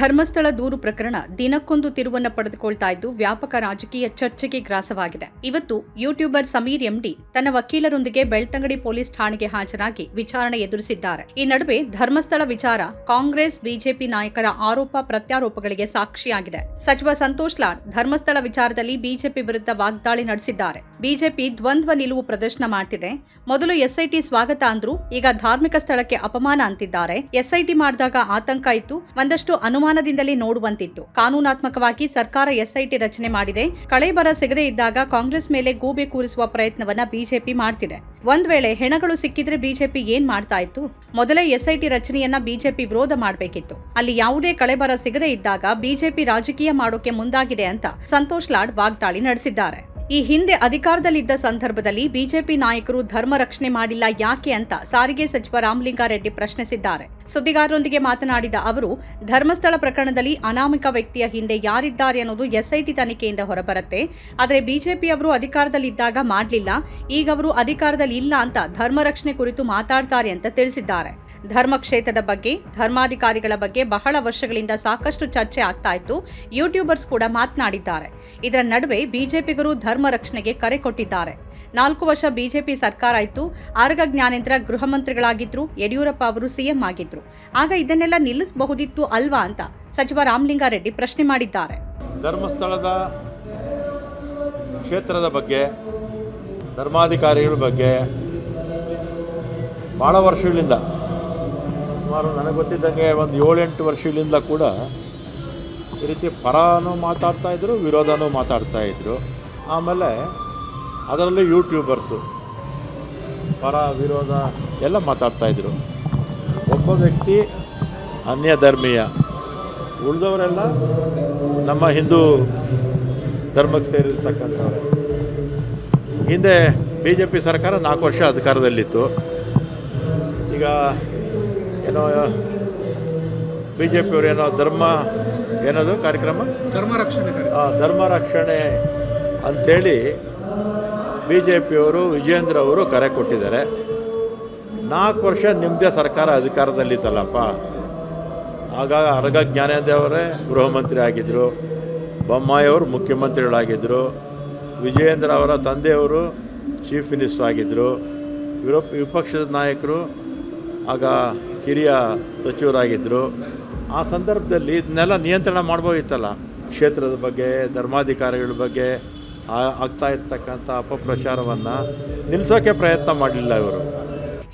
ಧರ್ಮಸ್ಥಳ ದೂರು ಪ್ರಕರಣ ದಿನಕ್ಕೊಂದು ತಿರುವನ್ನ ಪಡೆದುಕೊಳ್ತಾ ಇದ್ದು ವ್ಯಾಪಕ ರಾಜಕೀಯ ಚರ್ಚೆಗೆ ಗ್ರಾಸವಾಗಿದೆ. ಇವತ್ತು ಯೂಟ್ಯೂಬರ್ ಸಮೀರ್ ಎಂಡಿ ತನ್ನ ವಕೀಲರೊಂದಿಗೆ ಬೆಳ್ತಂಗಡಿ ಪೊಲೀಸ್ ಠಾಣೆಗೆ ಹಾಜರಾಗಿ ವಿಚಾರಣೆ ಎದುರಿಸಿದ್ದಾರೆ. ಈ ನಡುವೆ ಧರ್ಮಸ್ಥಳ ವಿಚಾರ ಕಾಂಗ್ರೆಸ್, ಬಿಜೆಪಿ ನಾಯಕರ ಆರೋಪ ಪ್ರತ್ಯಾರೋಪಗಳಿಗೆ ಸಾಕ್ಷಿಯಾಗಿದೆ. ಸಚಿವ ಸಂತೋಷ್ ಲಾಡ್ ಧರ್ಮಸ್ಥಳ ವಿಚಾರದಲ್ಲಿ ಬಿಜೆಪಿ ವಿರುದ್ಧ ವಾಗ್ದಾಳಿ ನಡೆಸಿದ್ದಾರೆ. ಬಿಜೆಪಿ ದ್ವಂದ್ವ ನಿಲುವು ಪ್ರದರ್ಶನ ಮಾಡ್ತಿದೆ. ಮೊದಲು ಎಸ್ಐಟಿ ಸ್ವಾಗತ ಅಂದ್ರು ಈಗ ಧಾರ್ಮಿಕ ಸ್ಥಳಕ್ಕೆ ಅಪಮಾನ ಅಂತಿದ್ದಾರೆ. ಎಸ್ಐಟಿ ಮಾಡಿದಾಗ ಆತಂಕ ಇತ್ತು. ಒಂದಷ್ಟು ಅನುಮಾನದಿಂದಲೇ ನೋಡುವಂತಿತ್ತು. ಕಾನೂನಾತ್ಮಕವಾಗಿ ಸರ್ಕಾರ ಎಸ್ಐಟಿ ರಚನೆ ಮಾಡಿದೆ. ಕಳೆಬರ ಸಿಗದೇ ಇದ್ದಾಗ ಕಾಂಗ್ರೆಸ್ ಮೇಲೆ ಗೂಬೆ ಕೂರಿಸುವ ಪ್ರಯತ್ನವನ್ನ ಬಿಜೆಪಿ ಮಾಡ್ತಿದೆ. ಒಂದ್ ವೇಳೆ ಹೆಣಗಳು ಸಿಕ್ಕಿದ್ರೆ ಬಿಜೆಪಿ ಏನ್ ಮಾಡ್ತಾ ಇತ್ತು? ಮೊದಲೇ ಎಸ್ಐಟಿ ರಚನೆಯನ್ನ ಬಿಜೆಪಿ ವಿರೋಧ ಮಾಡಬೇಕಿತ್ತು. ಅಲ್ಲಿ ಯಾವುದೇ ಕಳೆಬರ ಸಿಗದೇ ಇದ್ದಾಗ ಬಿಜೆಪಿ ರಾಜಕೀಯ ಮಾಡೋಕೆ ಮುಂದಾಗಿದೆ ಅಂತ ಸಂತೋಷ್ ಲಾಡ್ ವಾಗ್ದಾಳಿ ನಡೆಸಿದ್ದಾರೆ. ಈ ಹಿಂದೆ ಅಧಿಕಾರದಲ್ಲಿದ್ದ ಸಂದರ್ಭದಲ್ಲಿ ಬಿಜೆಪಿ ನಾಯಕರು ಧರ್ಮ ರಕ್ಷಣೆ ಮಾಡಿಲ್ಲ ಯಾಕೆ ಅಂತ ಸಾರಿಗೆ ಸಚಿವ ರಾಮಲಿಂಗಾರೆಡ್ಡಿ ಪ್ರಶ್ನಿಸಿದ್ದಾರೆ. ಸುದ್ದಿಗಾರರೊಂದಿಗೆ ಮಾತನಾಡಿದ ಅವರು, ಧರ್ಮಸ್ಥಳ ಪ್ರಕರಣದಲ್ಲಿ ಅನಾಮಿಕ ವ್ಯಕ್ತಿಯ ಹಿಂದೆ ಯಾರಿದ್ದಾರೆ ಅನ್ನೋದು ಎಸ್ಐಟಿ ತನಿಖೆಯಿಂದ ಹೊರಬರುತ್ತೆ. ಆದರೆ ಬಿಜೆಪಿಯವರು ಅಧಿಕಾರದಲ್ಲಿದ್ದಾಗ ಮಾಡಲಿಲ್ಲ, ಈಗ ಅವರು ಅಧಿಕಾರದಲ್ಲಿ ಇಲ್ಲ ಅಂತ ಧರ್ಮ ರಕ್ಷಣೆ ಕುರಿತು ಮಾತಾಡ್ತಾರೆ ಅಂತ ತಿಳಿಸಿದ್ದಾರೆ. ಧರ್ಮಕ್ಷೇತ್ರದ ಬಗ್ಗೆ, ಧರ್ಮಾಧಿಕಾರಿಗಳ ಬಗ್ಗೆ ಬಹಳ ವರ್ಷಗಳಿಂದ ಸಾಕಷ್ಟು ಚರ್ಚೆ ಆಗ್ತಾ ಇತ್ತು. ಯೂಟ್ಯೂಬರ್ಸ್ ಕೂಡ ಮಾತನಾಡಿದ್ದಾರೆ. ಇದರ ನಡುವೆ ಬಿಜೆಪಿಗರು ಧರ್ಮ ರಕ್ಷಣೆಗೆ ಕರೆ ಕೊಟ್ಟಿದ್ದಾರೆ. ನಾಲ್ಕು ವರ್ಷ ಬಿಜೆಪಿ ಸರ್ಕಾರ ಇತ್ತು. ಆರಗ ಜ್ಞಾನೇಂದ್ರ ಗೃಹ ಮಂತ್ರಿಗಳಾಗಿದ್ರು. ಯಡಿಯೂರಪ್ಪ ಅವರು ಸಿಎಂ ಆಗಿದ್ರು. ಆಗ ಇದನ್ನೆಲ್ಲ ನಿಲ್ಲಿಸಬಹುದಿತ್ತು ಅಲ್ವಾ ಅಂತ ಸಚಿವ ರಾಮಲಿಂಗಾರೆಡ್ಡಿ ಪ್ರಶ್ನೆ ಮಾಡಿದ್ದಾರೆ. ಧರ್ಮಸ್ಥಳದ ಕ್ಷೇತ್ರದ ಬಗ್ಗೆ, ಧರ್ಮಾಧಿಕಾರಿಗಳ ಬಗ್ಗೆ ಭಾಳ ವರ್ಷಗಳಿಂದ ಸುಮಾರು ನನಗೆ ಗೊತ್ತಿದ್ದಂಗೆ ಒಂದು ಏಳೆಂಟು ವರ್ಷಗಳಿಂದ ಕೂಡ ಈ ರೀತಿ ಪರನೂ ಮಾತಾಡ್ತಾ ಇದ್ರು, ವಿರೋಧನೂ ಮಾತಾಡ್ತಾ ಇದ್ರು. ಆಮೇಲೆ ಅದರಲ್ಲಿ ಯೂಟ್ಯೂಬರ್ಸು, ಪರ, ವಿರೋಧ ಎಲ್ಲ ಮಾತಾಡ್ತಾ ಇದ್ರು. ಒಬ್ಬ ವ್ಯಕ್ತಿ ಅನ್ಯ ಧರ್ಮೀಯ ಉಳಿದವರೆಲ್ಲ ನಮ್ಮ ಹಿಂದೂ ಧರ್ಮಕ್ಕೆ ಸೇರಿರ್ತಕ್ಕಂಥವ್ರೆ. ಹಿಂದೆ ಬಿ ಜೆ ಪಿ ಸರ್ಕಾರ ನಾಲ್ಕು ವರ್ಷ ಅಧಿಕಾರದಲ್ಲಿತ್ತು. ಈಗ ಏನೋ ಬಿ ಜೆ ಪಿಯವರು ಏನೋ ಧರ್ಮ ಏನದು ಕಾರ್ಯಕ್ರಮ? ಧರ್ಮ ರಕ್ಷಣೆ ಧರ್ಮ ರಕ್ಷಣೆ ಅಂಥೇಳಿ ಬಿ ಜೆ ಪಿಯವರು ವಿಜೇಂದ್ರ ಅವರು ಕರೆ ಕೊಟ್ಟಿದ್ದಾರೆ. ನಾಲ್ಕು ವರ್ಷ ನಿಮ್ಮದೇ ಸರ್ಕಾರ ಅಧಿಕಾರದಲ್ಲಿತ್ತಲ್ಲಪ್ಪ. ಆಗ ಅರಗ ಜ್ಞಾನೇಂದ್ರ ಅವರೇ ಗೃಹ ಮಂತ್ರಿ ಆಗಿದ್ದರು ಬೊಮ್ಮಾಯಿಯವರು ಮುಖ್ಯಮಂತ್ರಿಗಳಾಗಿದ್ದರು ವಿಜಯೇಂದ್ರ ಅವರ ತಂದೆಯವರು ಚೀಫ್ ಮಿನಿಸ್ಟರ್ ಆಗಿದ್ದರು ವಿರೋ ವಿಪಕ್ಷದ ನಾಯಕರು ಆಗ ಹಿರಿಯ ಸಚಿವರಾಗಿದ್ದರು ಆ ಸಂದರ್ಭದಲ್ಲಿ ಇದನ್ನೆಲ್ಲ ನಿಯಂತ್ರಣ ಮಾಡ್ಬೋದಿತ್ತಲ್ಲ? ಕ್ಷೇತ್ರದ ಬಗ್ಗೆ, ಧರ್ಮಾಧಿಕಾರಿಗಳ ಬಗ್ಗೆ ಆಗ್ತಾ ಇರ್ತಕ್ಕಂಥ ಅಪಪ್ರಚಾರವನ್ನು ನಿಲ್ಲಿಸೋಕ್ಕೆ ಪ್ರಯತ್ನ ಮಾಡಲಿಲ್ಲ ಇವರು.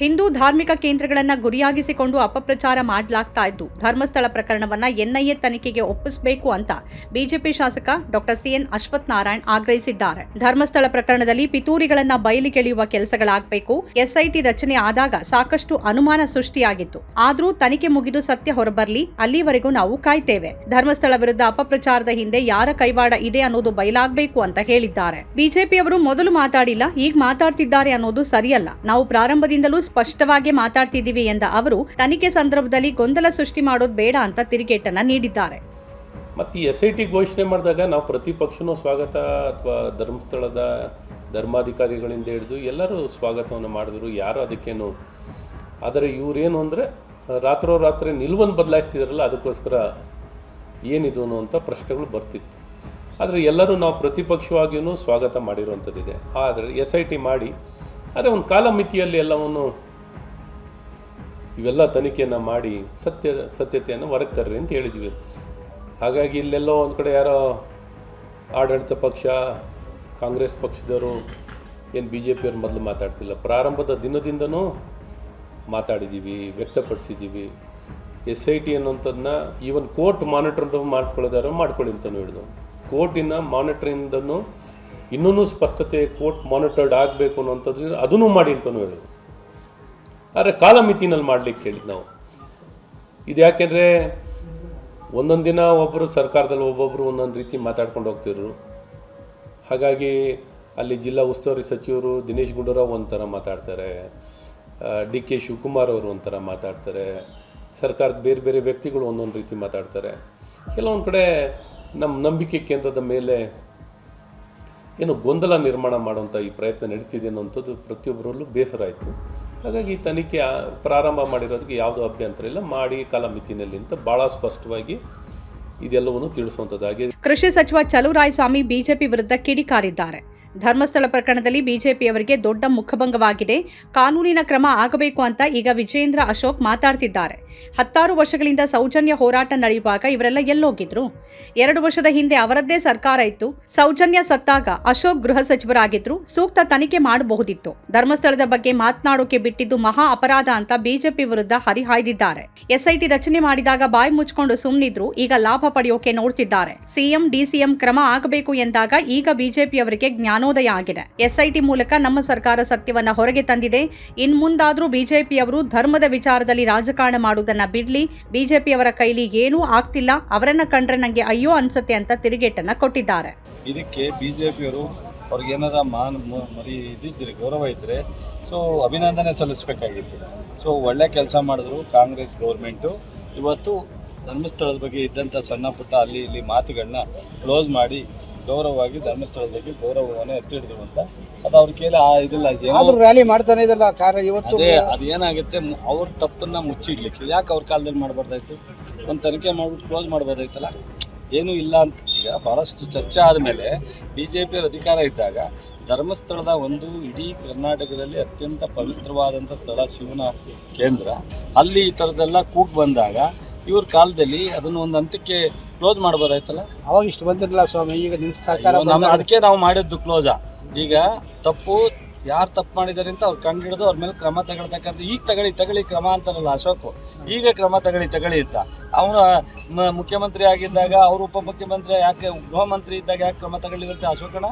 ಹಿಂದೂ ಧಾರ್ಮಿಕ ಕೇಂದ್ರಗಳನ್ನ ಗುರಿಯಾಗಿಸಿಕೊಂಡು ಅಪಪ್ರಚಾರ ಮಾಡಲಾಗ್ತಾ ಇದ್ದು, ಧರ್ಮಸ್ಥಳ ಪ್ರಕರಣವನ್ನ ಎನ್ಐಎ ತನಿಖೆಗೆ ಒಪ್ಪಿಸಬೇಕು ಅಂತ ಬಿಜೆಪಿ ಶಾಸಕ ಡಾಕ್ಟರ್ ಸಿಎನ್ ಅಶ್ವಥ್ ನಾರಾಯಣ್ ಆಗ್ರಹಿಸಿದ್ದಾರೆ. ಧರ್ಮಸ್ಥಳ ಪ್ರಕರಣದಲ್ಲಿ ಪಿತೂರಿಗಳನ್ನ ಬಯಲಿಗೆಳೆಯುವ ಕೆಲಸಗಳಾಗಬೇಕು. ಎಸ್ಐಟಿ ರಚನೆ ಆದಾಗ ಸಾಕಷ್ಟು ಅನುಮಾನ ಸೃಷ್ಟಿಯಾಗಿತ್ತು. ಆದರೂ ತನಿಖೆ ಮುಗಿದು ಸತ್ಯ ಹೊರಬರ್ಲಿ, ಅಲ್ಲಿವರೆಗೂ ನಾವು ಕಾಯ್ತೇವೆ. ಧರ್ಮಸ್ಥಳ ವಿರುದ್ಧ ಅಪಪ್ರಚಾರದ ಹಿಂದೆ ಯಾರ ಕೈವಾಡ ಇದೆ ಅನ್ನೋದು ಬಯಲಾಗಬೇಕು ಅಂತ ಹೇಳಿದ್ದಾರೆ. ಬಿಜೆಪಿಯವರು ಮೊದಲು ಮಾತಾಡಿಲ್ಲ ಈಗ ಮಾತಾಡ್ತಿದ್ದಾರೆ ಅನ್ನೋದು ಸರಿಯಲ್ಲ. ನಾವು ಪ್ರಾರಂಭದಿಂದಲೂ ಸ್ಪಷ್ಟವಾಗಿ ಮಾತಾಡ್ತಿದ್ದೀವಿ ಎಂದ ಅವರು, ತನಿಖೆ ಸಂದರ್ಭದಲ್ಲಿ ಗೊಂದಲ ಸೃಷ್ಟಿ ಮಾಡೋದು ಬೇಡ ಅಂತ ತಿರುಗೇಟನ್ನ ನೀಡಿದ್ದಾರೆ. ಮತ್ತು ಎಸ್ ಐ ಟಿ ಘೋಷಣೆ ಮಾಡಿದಾಗ ನಾವು ಪ್ರತಿಪಕ್ಷನೂ ಸ್ವಾಗತ ಅಥವಾ ಧರ್ಮಸ್ಥಳದ ಧರ್ಮಾಧಿಕಾರಿಗಳಿಂದ ಹಿಡಿದು ಎಲ್ಲರೂ ಸ್ವಾಗತವನ್ನು ಮಾಡಿದ್ರು, ಯಾರು ಅದಕ್ಕೇನು. ಆದರೆ ಇವರೇನು ಅಂದರೆ, ರಾತ್ರೋರಾತ್ರಿ ನಿಲುವನ್ನು ಬದಲಾಯಿಸ್ತಿದ್ರಲ್ಲ, ಅದಕ್ಕೋಸ್ಕರ ಏನಿದು ಅಂತ ಪ್ರಶ್ನೆಗಳು ಬರ್ತಿತ್ತು. ಆದರೆ ಎಲ್ಲರೂ ನಾವು ಪ್ರತಿಪಕ್ಷವಾಗಿಯೂ ಸ್ವಾಗತ ಮಾಡಿರುವಂಥದ್ದಿದೆ. ಆದರೆ ಎಸ್ ಐ ಟಿ ಮಾಡಿ ಆದರೆ ಒಂದು ಕಾಲಮಿತಿಯಲ್ಲಿ ಎಲ್ಲವನ್ನು ಇವೆಲ್ಲ ತನಿಖೆಯನ್ನು ಮಾಡಿ ಸತ್ಯ ಸತ್ಯತೆಯನ್ನು ಹೊರಗೆ ತರ್ರಿ ಅಂತ ಹೇಳಿದ್ವಿ. ಹಾಗಾಗಿ ಇಲ್ಲೆಲ್ಲೋ ಒಂದು ಕಡೆ ಯಾರೋ ಆಡಳಿತ ಪಕ್ಷ, ಕಾಂಗ್ರೆಸ್ ಪಕ್ಷದವರು, ಏನು ಬಿ ಜೆ ಪಿಯವ್ರು ಮೊದಲು ಮಾತಾಡ್ತಿಲ್ಲ. ಪ್ರಾರಂಭದ ದಿನದಿಂದನೂ ಮಾತಾಡಿದ್ದೀವಿ, ವ್ಯಕ್ತಪಡಿಸಿದ್ದೀವಿ. ಎಸ್ ಐ ಟಿ ಅನ್ನೋಂಥದ್ದನ್ನ ಈವನ್ ಕೋರ್ಟ್ ಮಾನಿಟರ್ ಮಾಡ್ಕೊಳ್ಳೋದಾರ ಮಾಡ್ಕೊಳ್ಳಿ ಅಂತಲೂ ಹೇಳಿದ್ರು ಕೋರ್ಟಿನ ಮಾನಿಟ್ರಿಂದನೂ ಇನ್ನೂ ಸ್ಪಷ್ಟತೆ ಕೋರ್ಟ್ ಮಾನಿಟರ್ಡ್ ಆಗಬೇಕು ಅನ್ನೋಂಥದ್ದು ಅದನ್ನು ಮಾಡಿ ಅಂತಲೂ ಹೇಳಿದ್ರು. ಆದರೆ ಕಾಲಮಿತಿನಲ್ಲಿ ಮಾಡಲಿಕ್ಕೆ ಹೇಳಿದ್ದು ನಾವು. ಇದು ಯಾಕೆಂದರೆ ಒಂದೊಂದು ದಿನ ಒಬ್ಬರು ಸರ್ಕಾರದಲ್ಲಿ ಒಬ್ಬೊಬ್ಬರು ಒಂದೊಂದು ರೀತಿ ಮಾತಾಡ್ಕೊಂಡು ಹೋಗ್ತಿದ್ರು. ಹಾಗಾಗಿ ಅಲ್ಲಿ ಜಿಲ್ಲಾ ಉಸ್ತುವಾರಿ ಸಚಿವರು ದಿನೇಶ್ ಗುಂಡೂರಾವ್ ಒಂಥರ ಮಾತಾಡ್ತಾರೆ ಡಿ ಕೆ ಶಿವಕುಮಾರ್ ಅವರು ಒಂಥರ ಮಾತಾಡ್ತಾರೆ, ಸರ್ಕಾರದ ಬೇರೆ ಬೇರೆ ವ್ಯಕ್ತಿಗಳು ಒಂದೊಂದು ರೀತಿ ಮಾತಾಡ್ತಾರೆ. ಕೆಲವೊಂದು ಕಡೆ ನಮ್ಮ ನಂಬಿಕೆ ಕೇಂದ್ರದ ಮೇಲೆ ಏನು ಗೊಂದಲ ನಿರ್ಮಾಣ ಮಾಡುವಂಥ ಈ ಪ್ರಯತ್ನ ನಡೀತಿದೆ ಅನ್ನೋಂಥದ್ದು ಪ್ರತಿಯೊಬ್ಬರಲ್ಲೂ ಬೇಸರ ಆಯಿತು. ಹಾಗಾಗಿ ಈ ತನಿಖೆ ಪ್ರಾರಂಭ ಮಾಡಿರೋದಕ್ಕೆ ಯಾವುದೂ ಅಭ್ಯಂತರ ಇಲ್ಲ. ಮಾಡಿ ಕಾಲಮಿತಿನಲ್ಲಿ ಅಂತ ಭಾಳ ಸ್ಪಷ್ಟವಾಗಿ ಇದೆಲ್ಲವನ್ನು ತಿಳಿಸುವಂಥದ್ದಾಗಿದೆ. ಕೃಷಿ ಸಚಿವ ಚಲುರಾಯಸ್ವಾಮಿ ಬಿಜೆಪಿ ವಿರುದ್ಧ ಕಿಡಿಕಾರಿದ್ದಾರೆ. ಧರ್ಮಸ್ಥಳ ಪ್ರಕರಣದಲ್ಲಿ ಬಿಜೆಪಿಯವರಿಗೆ ದೊಡ್ಡ ಮುಖಭಂಗವಾಗಿದೆ. ಕಾನೂನಿನ ಕ್ರಮ ಆಗಬೇಕು ಅಂತ ಈಗ ವಿಜೇಂದ್ರ ಅಶೋಕ್ ಮಾತಾಡ್ತಿದ್ದಾರೆ. ಹತ್ತಾರು ವರ್ಷಗಳಿಂದ ಸೌಜನ್ಯ ಹೋರಾಟ ನಡೆಯುವಾಗ ಇವರೆಲ್ಲ ಎಲ್ಲೋಗಿದ್ರು. ಎರಡು ವರ್ಷದ ಹಿಂದೆ ಅವರದ್ದೇ ಸರ್ಕಾರ ಇತ್ತು. ಸೌಜನ್ಯ ಸತ್ತಾಗ ಅಶೋಕ್ ಗೃಹ ಸಚಿವರಾಗಿದ್ರು. ಸೂಕ್ತ ತನಿಖೆ ಮಾಡಬಹುದಿತ್ತು. ಧರ್ಮಸ್ಥಳದ ಬಗ್ಗೆ ಮಾತನಾಡೋಕೆ ಬಿಟ್ಟಿದ್ದು ಮಹಾ ಅಪರಾಧ ಅಂತ ಬಿಜೆಪಿ ವಿರುದ್ಧ ಹರಿಹಾಯ್ದಿದ್ದಾರೆ. ಎಸ್ಐಟಿ ರಚನೆ ಮಾಡಿದಾಗ ಬಾಯಿ ಮುಚ್ಕೊಂಡು ಸುಮ್ನಿದ್ರು. ಈಗ ಲಾಭ ಪಡೆಯೋಕೆ ನೋಡ್ತಿದ್ದಾರೆ. ಸಿಎಂ, ಡಿಸಿಎಂ ಕ್ರಮ ಆಗಬೇಕು ಎಂದಾಗ ಈಗ ಬಿಜೆಪಿಯವರಿಗೆ ಜ್ಞಾನೋದಯ ಆಗಿದೆ. ಎಸ್ಐಟಿ ಮೂಲಕ ನಮ್ಮ ಸರ್ಕಾರ ಸತ್ಯವನ್ನ ಹೊರಗೆ ತಂದಿದೆ. ಇನ್ ಮುಂದಾದ್ರೂ ಬಿಜೆಪಿಯವರು ಧರ್ಮದ ವಿಚಾರದಲ್ಲಿ ರಾಜಕಾರಣ ಮಾಡುವುದನ್ನ ಬಿಡ್ಲಿ. ಬಿಜೆಪಿಯವರ ಕೈಲಿ ಏನೂ ಆಗ್ತಿಲ್ಲ. ಅವರನ್ನ ಕಂಡ್ರೆ ನಂಗೆ ಅಯ್ಯೋ ಅನ್ಸತ್ತೆ ಅಂತ ತಿರುಗೇಟನ್ನ ಕೊಟ್ಟಿದ್ದಾರೆ. ಇದಕ್ಕೆ ಬಿಜೆಪಿಯವರು ಅವ್ರಿಗೆ ಏನಾರ ಮಾನ್ ಮರಿ ಇದ್ದಿದ್ರೆ, ಗೌರವ ಇದ್ದರೆ ಸೊ ಅಭಿನಂದನೆ ಸಲ್ಲಿಸಬೇಕಾಗಿತ್ತು. ಸೊ ಒಳ್ಳೆ ಕೆಲಸ ಮಾಡಿದ್ರು ಕಾಂಗ್ರೆಸ್ ಗೌರ್ಮೆಂಟು. ಇವತ್ತು ಧರ್ಮಸ್ಥಳದ ಬಗ್ಗೆ ಇದ್ದಂಥ ಸಣ್ಣ ಪುಟ್ಟ ಅಲ್ಲಿ ಇಲ್ಲಿ ಮಾತುಗಳನ್ನ ಕ್ಲೋಸ್ ಮಾಡಿ ಗೌರವವಾಗಿ ಧರ್ಮಸ್ಥಳದಲ್ಲಿ ಗೌರವವನ್ನು ಎತ್ತಿ ಎತ್ತಿಡಿದ್ರು ಅಂತ ಅದು ಅವ್ರ ಕೇಳಿ ಆ ಇದಿಲ್ಲ ಏನೋ ಆದ್ರೂ ರ್ಯಾಲಿ ಮಾಡ್ತಾನೆ ಇದಲ್ಲ ಕಾರ ಇವತ್ತು ಅದೇ ಅದೇನಾಗುತ್ತೆ ಮು- ಅವ್ರ ತಪ್ಪನ್ನ ಮುಚ್ಚಿಡ್ಲಿಕ್ಕೆ. ಯಾಕೆ ಅವ್ರ ಕಾಲದಲ್ಲಿ ಮಾಡಬಾರ್ದಾಯ್ತು? ಒಂದು ತನಿಖೆ ಮಾಡ್ಬಿಟ್ಟು ಕ್ಲೋಸ್ ಮಾಡ್ಬೋದಾಯ್ತಲ್ಲ ಏನೂ ಇಲ್ಲ ಅಂತ. ಈಗ ಭಾಳಷ್ಟು ಚರ್ಚೆ ಆದಮೇಲೆ ಬಿ ಜೆ ಪಿಯವ್ರ ಅಧಿಕಾರ ಇದ್ದಾಗ ಧರ್ಮಸ್ಥಳದ ಒಂದು ಇಡೀ ಕರ್ನಾಟಕದಲ್ಲಿ ಅತ್ಯಂತ ಪವಿತ್ರವಾದಂಥ ಸ್ಥಳ ಶಿವನ ಕೇಂದ್ರ. ಅಲ್ಲಿ ಈ ಥರದ್ದೆಲ್ಲ ಕೂಗ್ ಬಂದಾಗ ಇವ್ರ ಕಾಲದಲ್ಲಿ ಅದನ್ನು ಒಂದು ಹಂತಕ್ಕೆ ಕ್ಲೋಸ್ ಮಾಡ್ಬೋದಾಯ್ತಲ್ಲ? ಅವಾಗ ಇಷ್ಟು ಬಂದಿರಲಿಲ್ಲ ಸ್ವಾಮಿ ಈಗ ನಿಮ್ಮ ಸರ್ಕಾರ ನಮ್ಮ ಬಂದಾಗ- ಅದಕ್ಕೆ ನಾವು ಮಾಡಿದ್ದು ಕ್ಲೋಸ ಈಗ ತಪ್ಪು ಯಾರು ತಪ್ಪು ಮಾಡಿದಾರೆ ಅಂತ ಅವ್ರು ಕಂಡು ಹಿಡಿದು ಅವ್ರ ಮೇಲೆ ಕ್ರಮ ತಗೊಳ್ತಕ್ಕಂಥ ಈಗ ತಗೊಳ್ಳಿ ತಗೊಳ್ಳಿ ಕ್ರಮ ಅಂತಾರಲ್ಲ ಅಶೋಕು. ಈಗ ಕ್ರಮ ತಗೊಳ್ಳಿ ತಗೊಳ್ಳಿ ಅಂತ. ಅವನು ಮುಖ್ಯಮಂತ್ರಿ ಆಗಿದ್ದಾಗ ಅವ್ರ ಉಪಮುಖ್ಯಮಂತ್ರಿ ಯಾಕೆ ಗೃಹ ಮಂತ್ರಿ ಇದ್ದಾಗ ಯಾಕೆ ಕ್ರಮ ತಗೊಳ್ಳಿರುತ್ತೆ ಅಶೋಕಣ್ಣ?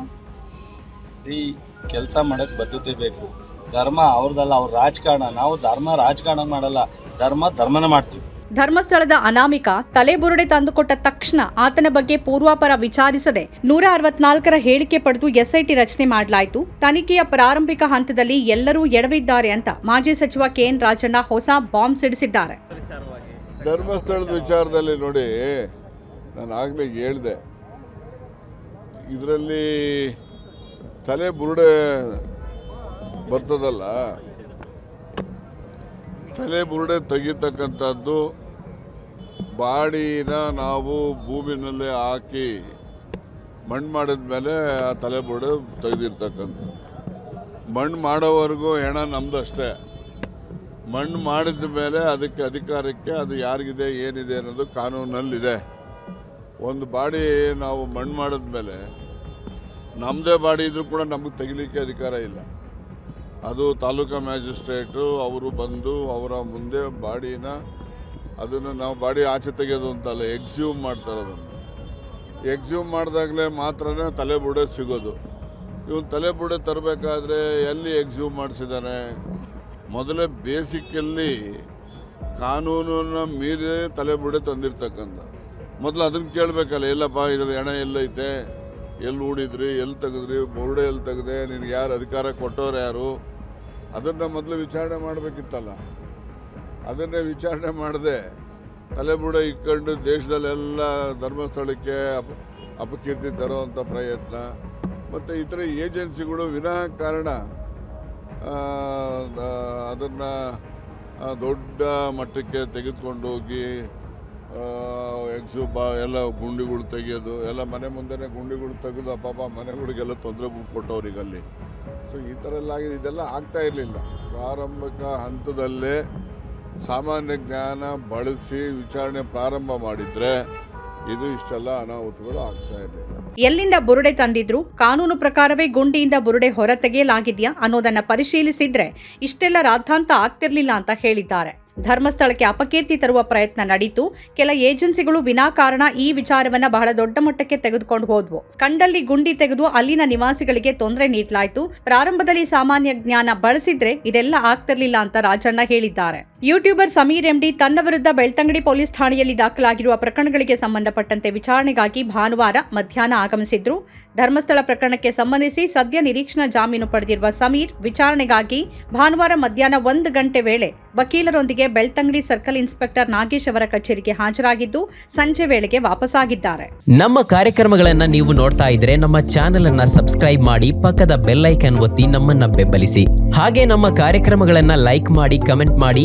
ಈ ಕೆಲಸ ಮಾಡಕ್ಕೆ ಬದ್ಧತೆ ಬೇಕು. ಧರ್ಮ ಅವ್ರದ್ದಲ್ಲ ಅವ್ರ ರಾಜಕಾರಣ. ನಾವು ಧರ್ಮ ರಾಜಕಾರಣ ಮಾಡಲ್ಲ. ಧರ್ಮ ಧರ್ಮನೇ ಮಾಡ್ತೀವಿ. ಧರ್ಮಸ್ಥಳದ ಅನಾಮಿಕ ತಲೆಬುರುಡೆ ತಂದುಕೊಟ್ಟ ತಕ್ಷಣ ಆತನ ಬಗ್ಗೆ ಪೂರ್ವಾಪರ ವಿಚಾರಿಸದೆ ನೂರ ಅರವತ್ನಾಲ್ಕರ ಹೇಳಿಕೆ ಪಡೆದು ಎಸ್ಐಟಿ ರಚನೆ ಮಾಡಲಾಯಿತು. ತನಿಖೆಯ ಪ್ರಾರಂಭಿಕ ಹಂತದಲ್ಲಿ ಎಲ್ಲರೂ ಎಡವಿದ್ದಾರೆ ಅಂತ ಮಾಜಿ ಸಚಿವ ಕೆಎನ್ ರಾಜಣ್ಣ ಹೊಸ ಬಾಂಬ್ ಸಿಡಿಸಿದ್ದಾರೆ. ಧರ್ಮಸ್ಥಳದ ವಿಚಾರದಲ್ಲಿ ನೋಡಿ, ನಾನು ಆಗಲೇ ಹೇಳಿದೆ. ಇದರಲ್ಲಿ ತಲೆ ಬುರುಡೆ ಬರ್ತದಲ್ಲ ತಲೆ ಬುರುಡೆ ತೆಗಿತಕ್ಕಂಥದ್ದು ಬಾಡಿನ ನಾವು ಭೂಮಿನಲ್ಲೇ ಹಾಕಿ ಮಣ್ಣು ಮಾಡಿದ ಮೇಲೆ ಆ ತಲೆ ಬುರುಡೆ ತೆಗೆದಿರ್ತಕ್ಕಂಥದ್ದು. ಮಣ್ಣು ಮಾಡೋವರೆಗೂ ಹೆಣ ನಮ್ಮದಷ್ಟೇ ಮಣ್ಣು ಮಾಡಿದ ಮೇಲೆ ಅದಕ್ಕೆ ಅಧಿಕಾರಕ್ಕೆ ಅದು ಯಾರಿಗಿದೆ, ಏನಿದೆ ಅನ್ನೋದು ಕಾನೂನಲ್ಲಿದೆ. ಒಂದು ಬಾಡಿ ನಾವು ಮಣ್ಣು ಮಾಡಿದ ಮೇಲೆ ನಮ್ಮದೇ ಬಾಡಿ ಇದ್ರೂ ಕೂಡ ನಮಗೆ ತೆಗಿಲಿಕ್ಕೆ ಅಧಿಕಾರ ಇಲ್ಲ. ಅದು ತಾಲೂಕಾ ಮ್ಯಾಜಿಸ್ಟ್ರೇಟು, ಅವರು ಬಂದು ಅವರ ಮುಂದೆ ಬಾಡಿನ ಅದನ್ನು ನಾವು ಬಾಡಿ ಆಚೆ ತೆಗೆಯೋದು ಅಂತಲ್ಲ ಎಕ್ಸ್ಯೂಮ್ ಮಾಡ್ತಾರೆ ಅದನ್ನು ಎಕ್ಸ್ಯೂಮ್ ಮಾಡಿದಾಗಲೇ ಮಾತ್ರನೇ ತಲೆ ಬುಡೆ ಸಿಗೋದು. ಇವನು ತಲೆ ಬುಡೆ ತರಬೇಕಾದ್ರೆ ಎಲ್ಲಿ ಎಕ್ಸ್ಯೂಮ್ ಮಾಡಿಸಿದ್ದಾನೆ ಮೊದಲೇ ಬೇಸಿಕ್ಕಲ್ಲಿ ಕಾನೂನನ್ನು ಮೀರಿ ತಲೆಬುಡೆ ತಂದಿರ್ತಕ್ಕಂಥ. ಮೊದಲು ಅದನ್ನು ಕೇಳಬೇಕಲ್ಲ, ಎಲ್ಲಪ್ಪ ಇದ್ರ ಹೆಣ ಎಲ್ಲೈತೆ? ಎಲ್ಲಿ ಹೂಡಿದ್ರಿ ಎಲ್ಲಿ ತೆಗೆದ್ರಿ, ಬೋರ್ಡೆ ಎಲ್ಲಿ ತೆಗೆದೆ, ನಿನಗೆ ಯಾರು ಅಧಿಕಾರ ಕೊಟ್ಟವ್ರು ಯಾರು? ಅದನ್ನು ಮೊದಲು ವಿಚಾರಣೆ ಮಾಡಬೇಕಿತ್ತಲ್ಲ. ಅದನ್ನೇ ವಿಚಾರಣೆ ಮಾಡದೆ ತಲೆಬುಡ ಇಕ್ಕೊಂಡು ದೇಶದಲ್ಲೆಲ್ಲ ಧರ್ಮಸ್ಥಳಕ್ಕೆ ಅಪ, ಅಪಕೀರ್ತಿ ತರುವಂಥ ಪ್ರಯತ್ನ. ಮತ್ತು ಇತರ ಏಜೆನ್ಸಿಗಳು ವಿನಾಕಾರಣ ಅದನ್ನು ದೊಡ್ಡ ಮಟ್ಟಕ್ಕೆ ತೆಗೆದುಕೊಂಡು ಹೋಗಿ ಎಕ್ಸು ಬಾ, ಎಲ್ಲ ಗುಂಡಿಗಳು ತೆಗೆಯೋದು ಎಲ್ಲ ಮನೆ ಮುಂದೆನೇ ಗುಂಡಿಗಳು ತೆಗೆದು ಪಾಪ ಮನೆಗಳಿಗೆಲ್ಲ ತೊಂದರೆ ಕೊಟ್ಟವ್ರಿಗೆ ಅಲ್ಲಿ. ಸೊ ಈ ಥರ ಎಲ್ಲ ಆಗಿದೆ. ಇದೆಲ್ಲ ಆಗ್ತಾ ಇರಲಿಲ್ಲ. ಪ್ರಾರಂಭಿಕ ಹಂತದಲ್ಲೇ ಸಾಮಾನ್ಯ ಜ್ಞಾನ ಬಳಸಿ ವಿಚಾರಣೆ ಪ್ರಾರಂಭ ಮಾಡಿದ್ರೆ ಇದು ಇಷ್ಟೆಲ್ಲ ಅನಾಹುತಗಳು ಆಗ್ತಾ ಇದೆ ಎಲ್ಲಿಂದ ಬುರುಡೆ ತಂದಿದ್ರು? ಕಾನೂನು ಪ್ರಕಾರವೇ ಗುಂಡಿಯಿಂದ ಬುರುಡೆ ಹೊರತೆಗೆಯಲಾಗಿದೆಯಾ ಅನ್ನೋದನ್ನ ಪರಿಶೀಲಿಸಿದ್ರೆ ಇಷ್ಟೆಲ್ಲ ರಾದ್ಧಾಂತ ಆಗ್ತಿರ್ಲಿಲ್ಲ ಅಂತ ಹೇಳಿದ್ದಾರೆ. ಧರ್ಮಸ್ಥಳಕ್ಕೆ ಅಪಕೀರ್ತಿ ತರುವ ಪ್ರಯತ್ನ ನಡೀತು. ಕೆಲ ಏಜೆನ್ಸಿಗಳು ವಿನಾಕಾರಣ ಈ ವಿಚಾರವನ್ನ ಬಹಳ ದೊಡ್ಡ ಮಟ್ಟಕ್ಕೆ ತೆಗೆದುಕೊಂಡು ಹೋದ್ವು. ಕಂಡಲ್ಲಿ ಗುಂಡಿ ತೆಗೆದು ಅಲ್ಲಿನ ನಿವಾಸಿಗಳಿಗೆ ತೊಂದರೆ ನೀಡಲಾಯಿತು. ಪ್ರಾರಂಭದಲ್ಲಿ ಸಾಮಾನ್ಯ ಜ್ಞಾನ ಬಳಸಿದ್ರೆ ಇದೆಲ್ಲ ಆಗ್ತಿರ್ಲಿಲ್ಲ ಅಂತ ರಾಜಣ್ಣ ಹೇಳಿದ್ದಾರೆ. ಯೂಟ್ಯೂಬರ್ ಸಮೀರ್ ಎಂಡಿ ತನ್ನ ವಿರುದ್ಧ ಬೆಳ್ತಂಗಡಿ ಪೊಲೀಸ್ ಠಾಣೆಯಲ್ಲಿ ದಾಖಲಾಗಿರುವ ಪ್ರಕರಣಗಳಿಗೆ ಸಂಬಂಧಪಟ್ಟಂತೆ ವಿಚಾರಣೆಗಾಗಿ ಭಾನುವಾರ ಮಧ್ಯಾಹ್ನ ಆಗಮಿಸಿದ್ರು. ಧರ್ಮಸ್ಥಳ ಪ್ರಕರಣಕ್ಕೆ ಸಂಬಂಧಿಸಿ ಸದ್ಯ ನಿರೀಕ್ಷಣಾ ಜಾಮೀನು ಪಡೆದಿರುವ ಸಮೀರ್ ವಿಚಾರಣೆಗಾಗಿ ಭಾನುವಾರ ಮಧ್ಯಾಹ್ನ ಒಂದು ಗಂಟೆ ವೇಳೆ ವಕೀಲರೊಂದಿಗೆ ಬೆಳ್ತಂಗಡಿ ಸರ್ಕಲ್ ಇನ್ಸ್ಪೆಕ್ಟರ್ ನಾಗೇಶ್ ಅವರ ಕಚೇರಿಗೆ ಹಾಜರಾಗಿದ್ದು, ಸಂಜೆ ವೇಳೆಗೆ ವಾಪಸ್ಸಾಗಿದ್ದಾರೆ ನಮ್ಮ ಕಾರ್ಯಕ್ರಮಗಳನ್ನು ನೀವು ನೋಡ್ತಾ ಇದ್ರೆ ನಮ್ಮ ಚಾನೆಲ್ ಅನ್ನ ಸಬ್ಸ್ಕ್ರೈಬ್ ಮಾಡಿ ಪಕ್ಕದ ಬೆಲ್ಲೈಕನ್ ಒತ್ತಿ ನಮ್ಮನ್ನ ಬೆಂಬಲಿಸಿ. ಹಾಗೆ ನಮ್ಮ ಕಾರ್ಯಕ್ರಮಗಳನ್ನ ಲೈಕ್ ಮಾಡಿ, ಕಮೆಂಟ್ ಮಾಡಿ